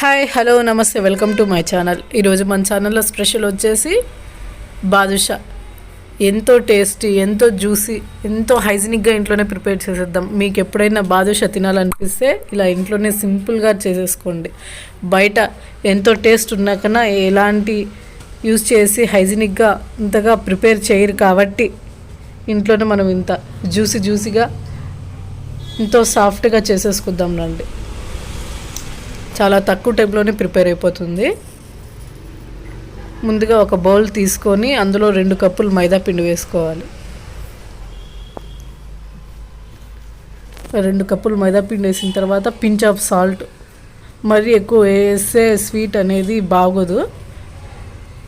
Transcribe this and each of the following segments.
Hi hello నమస్తే welcome to my channel. ఈరోజు మన ఛానల్లో స్పెషల్ వచ్చేసి బాదుషా. ఎంతో టేస్టీ ఎంతో జ్యూసీ ఎంతో హైజీనిక్గా ఇంట్లోనే ప్రిపేర్ చేసేద్దాం. మీకు ఎప్పుడైనా బాదుషా తినాలనిపిస్తే ఇలా ఇంట్లోనే సింపుల్గా చేసేసుకోండి. బయట ఎంతో టేస్ట్ ఉన్నా కన్నా ఎలాంటి యూస్ చేసి హైజీనిక్గా ఇంతగా ప్రిపేర్ చేయరు కాబట్టి ఇంట్లోనే మనం ఇంత జ్యూసీ జ్యూసీగా ఎంతో సాఫ్ట్గా చేసేసుకుందాం రండి. చాలా తక్కువ టైంలోనే ప్రిపేర్ అయిపోతుంది. ముందుగా ఒక బౌల్ తీసుకొని అందులో రెండు కప్పులు మైదా పిండి వేసుకోవాలి. రెండు కప్పులు మైదా పిండి వేసిన తర్వాత పించ్ ఆఫ్ సాల్ట్ మరీ ఎక్కువ వేస్తే స్వీట్ అనేది బాగోదు.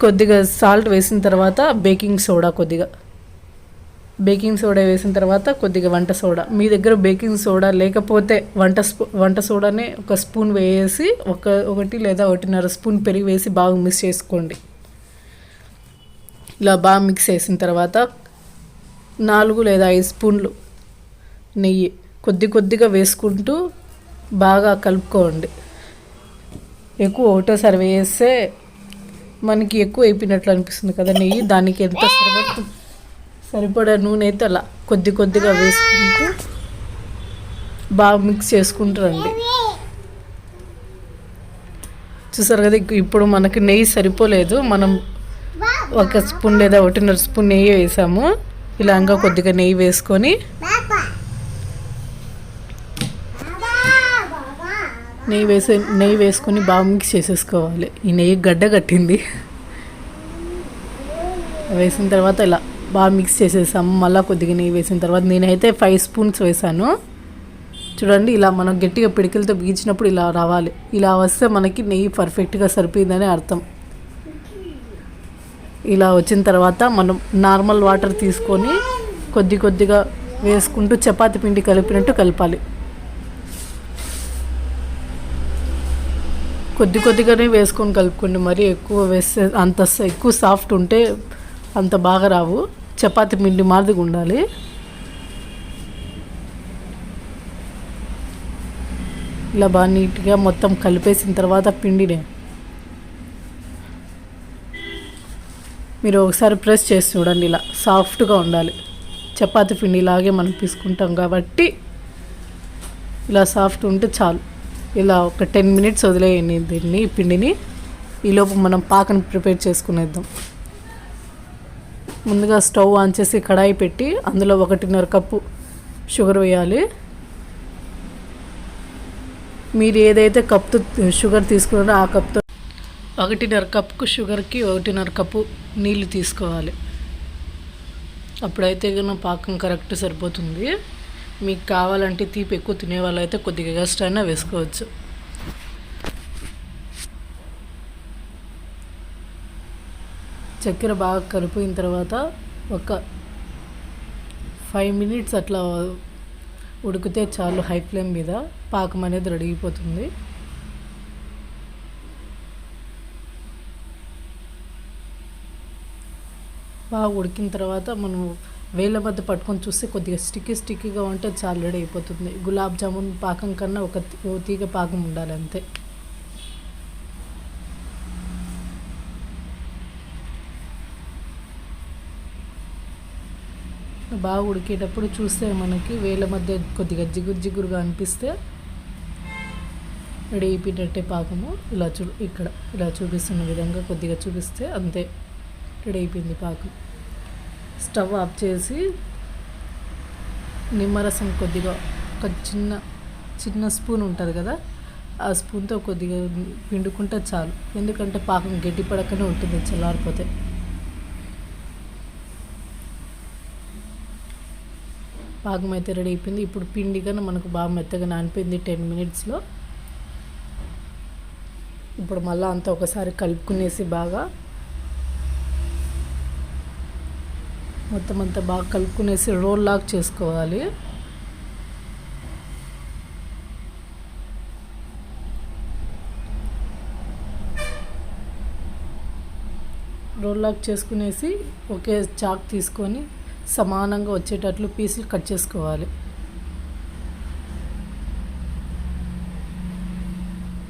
కొద్దిగా సాల్ట్ వేసిన తర్వాత బేకింగ్ సోడా కొద్దిగా. బేకింగ్ సోడా వేసిన తర్వాత కొద్దిగా వంట సోడా. మీ దగ్గర బేకింగ్ సోడా లేకపోతే వంట స్పూ వంట సోడానే ఒక స్పూన్ వేసి ఒక ఒకటి లేదా ఒకటిన్నర స్పూన్ పెరిగి వేసి బాగా మిక్స్ చేసుకోండి. ఇలా బాగా మిక్స్ చేసిన తర్వాత నాలుగు లేదా ఐదు స్పూన్లు నెయ్యి కొద్ది కొద్దిగా వేసుకుంటూ బాగా కలుపుకోండి. ఎక్కువ ఒకటోసారి వేస్తే మనకి ఎక్కువ అయిపోయినట్లు అనిపిస్తుంది కదా నెయ్యి. దానికి ఎంత సరిపడుతుంది? సరిపడా నూనె అయితే అలా కొద్ది కొద్దిగా వేసుకుంటూ బాగా మిక్స్ చేసుకుంటారండి. చూసారు కదా ఇప్పుడు మనకి నెయ్యి సరిపోలేదు. మనం ఒక స్పూన్ లేదా ఒకటిన్నర స్పూన్ నెయ్యి వేసాము. ఇలా ఇంకా కొద్దిగా నెయ్యి వేసుకొని నెయ్యి వేసే నెయ్యి వేసుకొని బాగా మిక్స్ చేసేసుకోవాలి. ఈ నెయ్యి గడ్డ కట్టింది. వేసిన తర్వాత ఇలా బాగా మిక్స్ చేసేసాము మళ్ళీ కొద్దిగా నెయ్యి వేసిన తర్వాత నేనైతే ఫైవ్ స్పూన్స్ వేసాను. చూడండి ఇలా మనం గట్టిగా పిడికిలతో బిగించినప్పుడు ఇలా రావాలి. ఇలా వస్తే మనకి నెయ్యి పర్ఫెక్ట్గా సరిపోయిందని అర్థం. ఇలా వచ్చిన తర్వాత మనం నార్మల్ వాటర్ తీసుకొని కొద్ది కొద్దిగా వేసుకుంటూ చపాతి పిండి కలిపినట్టు కలపాలి. కొద్ది కొద్దిగానే వేసుకొని కలుపుకోండి. మరి ఎక్కువ వేస్తే అంత ఎక్కువ సాఫ్ట్ ఉంటే అంత బాగా రావు. చపాతి పిండి మాదిరిగా ఉండాలి. ఇలా బాగా నీట్గా మొత్తం కలిపేసిన తర్వాత పిండిని మీరు ఒకసారి ప్రెస్ చేసి చూడండి ఇలా సాఫ్ట్గా ఉండాలి. చపాతి పిండి ఇలాగే మనం తీసుకుంటాం కాబట్టి ఇలా సాఫ్ట్ ఉంటే చాలు. ఇలా ఒక టెన్ మినిట్స్ వదిలేయండి దీన్ని పిండిని. ఈలోపు మనం పాకను ప్రిపేర్ చేసుకునేద్దాం. ముందుగా స్టవ్ ఆన్ చేసి కడాయి పెట్టి అందులో ఒకటిన్నర కప్పు షుగర్ వేయాలి. మీరు ఏదైతే కప్తో షుగర్ తీసుకున్నారో ఆ కప్తో ఒకటిన్నర కప్కు షుగర్కి ఒకటిన్నర కప్పు నీళ్ళు తీసుకోవాలి. అప్పుడైతే కన్నా పాకం కరెక్ట్ సరిపోతుంది. మీకు కావాలంటే తీపి ఎక్కువ తినే వాళ్ళైతే కొద్దిగా ఎక్స్ట్రా అయినా వేసుకోవచ్చు. చక్కెర బాగా కలిపిన తర్వాత ఒక ఫైవ్ మినిట్స్ అట్లా ఉడికితే చాలు హై ఫ్లేమ్ మీద పాకం అనేది రెడీ అయిపోతుంది. బాగా ఉడికిన తర్వాత మనం వేళ్ళ మధ్య పట్టుకొని చూస్తే కొద్దిగా స్టిక్కీ స్టిక్కీగా ఉంటే చాలా రెడీ అయిపోతుంది. గులాబ్ జామున్ పాకం కన్నా ఒక తీగ పాకం ఉండాలి అంతే. బాగా ఉడికేటప్పుడు చూస్తే మనకి వేల మధ్య కొద్దిగా జిగురు జిగురుగా అనిపిస్తే రెడీ అయిపోయినట్టే పాకము. ఇలా చూ ఇక్కడ ఇలా చూపిస్తున్న విధంగా కొద్దిగా చూపిస్తే అంతే రెడీ అయిపోయింది పాకం. స్టవ్ ఆఫ్ చేసి నిమ్మరసం కొద్దిగా ఒక చిన్న చిన్న స్పూన్ ఉంటుంది కదా ఆ స్పూన్తో కొద్దిగా పిండుకుంటే చాలు. ఎందుకంటే పాకం గట్టి పడకనే ఉంటుంది చల్లారిపోతే. పాకం అయితే రెడీ అయిపోయింది. ఇప్పుడు పిండి కన్నా మనకు బాగా మెత్తగా నానిపోయింది టెన్ మినిట్స్లో. ఇప్పుడు మళ్ళీ అంతా ఒకసారి కలుపుకునేసి బాగా మొత్తం అంతా బాగా కలుపుకునేసి రోల్ లాక్ చేసుకోవాలి. రోల్ లాక్ చేసుకునేసి ఒకే చాక్ తీసుకొని సమానంగా వచ్చేటట్లు పీసులు కట్ చేసుకోవాలి.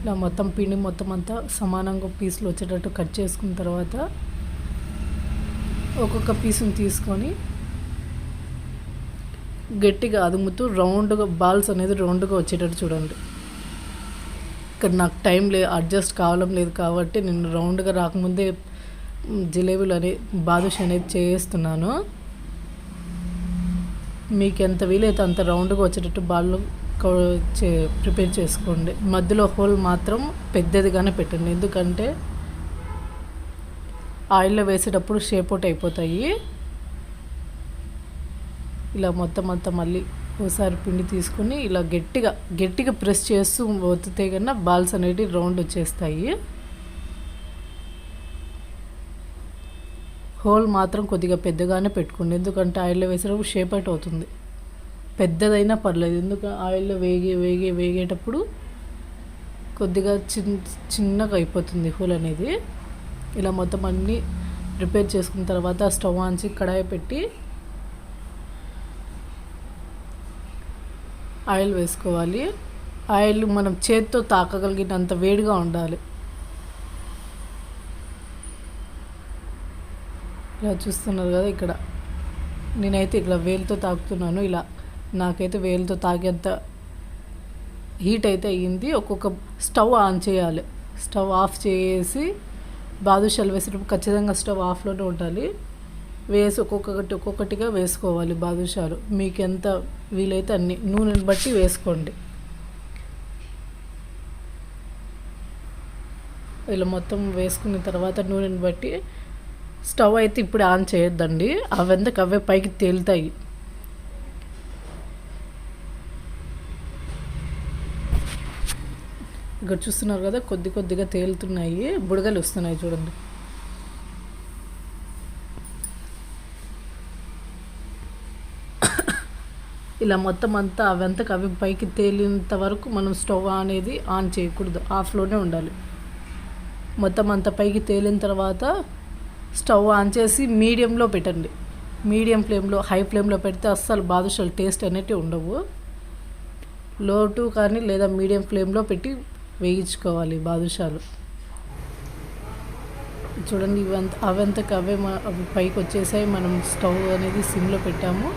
ఇలా మొత్తం పిండి మొత్తం అంతా సమానంగా పీసులు వచ్చేటట్టు కట్ చేసుకున్న తర్వాత ఒక్కొక్క పీసుని తీసుకొని గట్టిగా అదుముతూ రౌండ్గా బాల్స్ అనేది రౌండ్గా వచ్చేటట్టు చూడండి. ఇక్కడ నాకు టైం లే అడ్జస్ట్ కావడం లేదు కాబట్టి నేను రౌండ్గా రాకముందే జిలేబీలు అనే బాదుష అనేది చేస్తున్నాను. మీకు ఎంత వీలైతే అంత రౌండ్గా వచ్చేటట్టు బాల్ చే ప్రిపేర్ చేసుకోండి. మధ్యలో హోల్ మాత్రం పెద్దదిగానే పెట్టండి. ఎందుకంటే ఆయిల్లో వేసేటప్పుడు షేప్ అవుట్ అయిపోతాయి. ఇలా మొత్తం అంతా మళ్ళీ ఒకసారి పిండి తీసుకుని ఇలా గట్టిగా గట్టిగా ప్రెస్ చేస్తూ ఒత్తితే కన్నా బాల్స్ అనేటివి రౌండ్ వచ్చేస్తాయి. హోల్ మాత్రం కొద్దిగా పెద్దగానే పెట్టుకోండి ఎందుకంటే ఆయిల్లో వేసేటప్పుడు షేప్ అవుట్ అవుతుంది. పెద్దదైనా పర్లేదు. ఎందుకంటే ఆయిల్లో వేగే వేగే వేగేటప్పుడు కొద్దిగా చిన్న చిన్నగా అయిపోతుంది హోల్ అనేది. ఇలా మొత్తం అన్నీ ప్రిపేర్ చేసుకున్న తర్వాత స్టవ్ ఆన్చి కడాయి పెట్టి ఆయిల్ వేసుకోవాలి. ఆయిల్ మనం చేత్తో తాకగలిగినంత వేడిగా ఉండాలి. ఇలా చూస్తున్నారు కదా ఇక్కడ. నేనైతే ఇట్లా వేలుతో తాకుతున్నాను. ఇలా నాకైతే వేలుతో తాగేంత హీట్ అయితే అయ్యింది. ఒక్కొక్క స్టవ్ ఆన్ చేయాలి. స్టవ్ ఆఫ్ చేసి బాదుషాలు వేసేటప్పుడు ఖచ్చితంగా స్టవ్ ఆఫ్లోనే ఉండాలి. వేసి ఒక్కొక్కటి ఒక్కొక్కటిగా వేసుకోవాలి బాదుషాలు మీకు ఎంత వీలైతే అన్ని నూనెని బట్టి వేసుకోండి. ఇలా మొత్తం వేసుకున్న తర్వాత నూనెని బట్టి స్టవ్ అయితే ఇప్పుడు ఆన్ చేయొద్దండి. అవెందుకు అవే పైకి తేలుతాయి. ఇక్కడ చూస్తున్నారు కదా కొద్ది కొద్దిగా తేలుతున్నాయి. బుడగలు వస్తున్నాయి చూడండి. ఇలా మొత్తం అంతా అవంతకు అవి పైకి తేలినంత వరకు మనం స్టవ్ అనేది ఆన్ చేయకూడదు. ఆఫ్లోనే ఉండాలి. మొత్తం అంత పైకి తేలిన తర్వాత స్టవ్ ఆన్ చేసి మీడియంలో పెట్టండి. మీడియం ఫ్లేమ్లో హై ఫ్లేమ్లో పెడితే అస్సలు బాదుషాలు టేస్ట్ అనేటివి ఉండవు. లో టు కానీ లేదా మీడియం ఫ్లేమ్లో పెట్టి వేయించుకోవాలి బాదుషాలు. చూడండి ఇవంత అవంతకు అవే అవి పైకి వచ్చేసాయి. మనం స్టవ్ అనేది సిమ్లో పెట్టాము.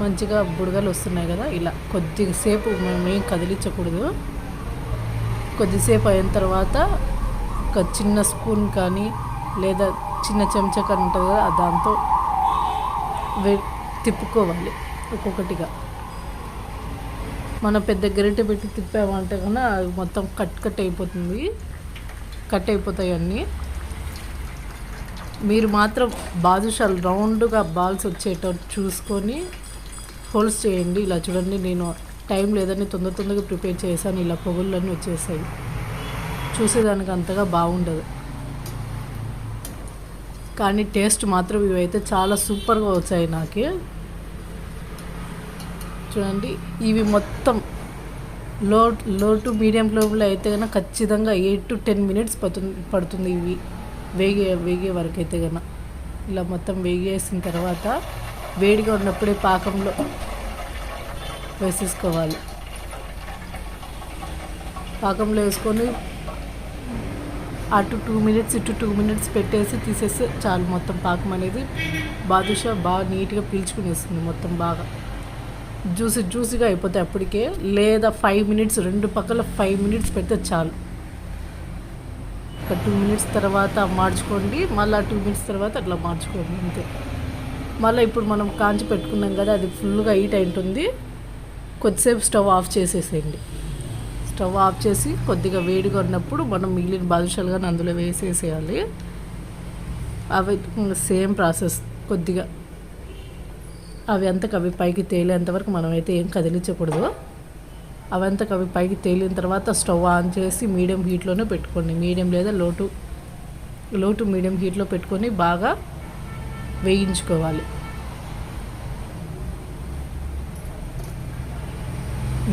మంచిగా బుడగలు వస్తున్నాయి కదా ఇలా కొద్దిసేపు మనం ఏం కదిలించకూడదు. కొద్దిసేపు అయిన తర్వాత ఒక చిన్న స్పూన్ కానీ లేదా చిన్న చెంచా కానీ ఉంటుంది కదా దాంతో వే తిప్పుకోవాలి ఒక్కొక్కటిగా. మనం పెద్ద గరిటె పెట్టి తిప్పామంటే కన్నా అది మొత్తం కట్ కట్ అయిపోతుంది. కట్ అయిపోతాయి అన్నీ. మీరు మాత్రం బాదుషాలు రౌండ్గా బాల్స్ వచ్చేటట్టు చూసుకొని హోల్స్ చేయండి. ఇలా చూడండి నేను టైం లేదని తొందర తొందరగా ప్రిపేర్ చేశాను. ఇలా పొగుళ్ళన్నీ వచ్చేసాయి. చూసేదానికి అంతగా బాగుండదు. కానీ టేస్ట్ మాత్రం ఇవైతే చాలా సూపర్గా వచ్చాయి నాకు. చూడండి ఇవి మొత్తం లో లో టు మీడియం ఫ్లేమ్లో అయితే కనుక ఖచ్చితంగా ఎయిట్ టు టెన్ మినిట్స్ పడుతుంది పడుతుంది ఇవి. వేగే వేగే వరకు అయితే కనుక ఇలా మొత్తం వేగేసిన తర్వాత వేడిగా ఉన్నప్పుడే పాకంలో వేసేసుకోవాలి. పాకంలో వేసుకొని అటు టూ మినిట్స్ ఇటు టూ మినిట్స్ పెట్టేసి తీసేస్తే చాలు మొత్తం పాకం అనేది. బాదుషా బాగా నీట్గా పీల్చుకునేస్తుంది మొత్తం బాగా. జ్యూసి జ్యూసిగా అయిపోతే అప్పటికే. లేదా ఫైవ్ మినిట్స్ రెండు పక్కల ఫైవ్ మినిట్స్ పెడితే చాలు. ఒక టూ మినిట్స్ తర్వాత మార్చుకోండి. మళ్ళీ టూ మినిట్స్ తర్వాత అట్లా మార్చుకోండి అంతే. మళ్ళీ ఇప్పుడు మనం కాంచి పెట్టుకున్నాం కదా అది ఫుల్గా హీట్ అయి ఉంటుంది. కొద్దిసేపు స్టవ్ ఆఫ్ చేసేసేయండి. స్టవ్ ఆఫ్ చేసి కొద్దిగా వేడిగా ఉన్నప్పుడు మనం మిగిలిన బాదుషాలు కానీ అందులో వేసేసేయాలి. అవి సేమ్ ప్రాసెస్ కొద్దిగా. అవి అంతకు అవి పైకి తేలేంత వరకు మనం అయితే ఏం కదిలించకూడదు. అవి అంతకు అవి పైకి తేలిన తర్వాత స్టవ్ ఆన్ చేసి మీడియం హీట్లోనే పెట్టుకోండి. మీడియం లేదా లోటు లోటు మీడియం హీట్లో పెట్టుకొని బాగా వేయించుకోవాలి.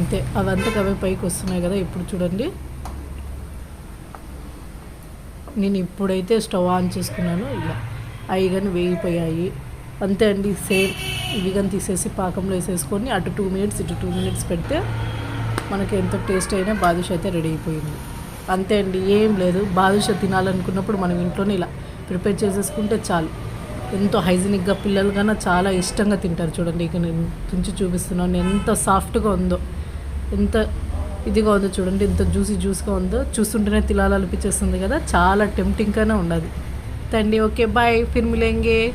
అంతే. అవంతకు అవే పైకి వస్తున్నాయి కదా ఇప్పుడు చూడండి. నేను ఇప్పుడైతే స్టవ్ ఆన్ చేసుకున్నాను. ఇలా అవి కానీ వేగిపోయాయి. అంతే అండి సేమ్ ఇవి కానీ తీసేసి పాకంలో వేసేసుకొని అటు టూ మినిట్స్ ఇటు టూ మినిట్స్ పెడితే మనకి ఎంత టేస్ట్ అయినా బాదుషా అయితే రెడీ అయిపోయింది. అంతే అండి ఏం లేదు. బాదుషా తినాలనుకున్నప్పుడు మనం ఇంట్లోనే ఇలా ప్రిపేర్ చేసేసుకుంటే చాలు. ఎంతో హైజీనిక్గా పిల్లలు కన్నా చాలా ఇష్టంగా తింటారు చూడండి. ఇక నేను తుంచి చూపిస్తున్నాను. ఎంత సాఫ్ట్గా ఉందో. ఎంత ఇదిగా ఉందో చూడండి ఎంత జ్యూసీ జ్యూస్గా ఉందో. చూస్తుంటేనే తినాలనిపించేస్తుంది కదా. చాలా టెంప్టింగ్గానే ఉండదు. తండి ఓకే బాయ్ ఫిర్ మిలేంగే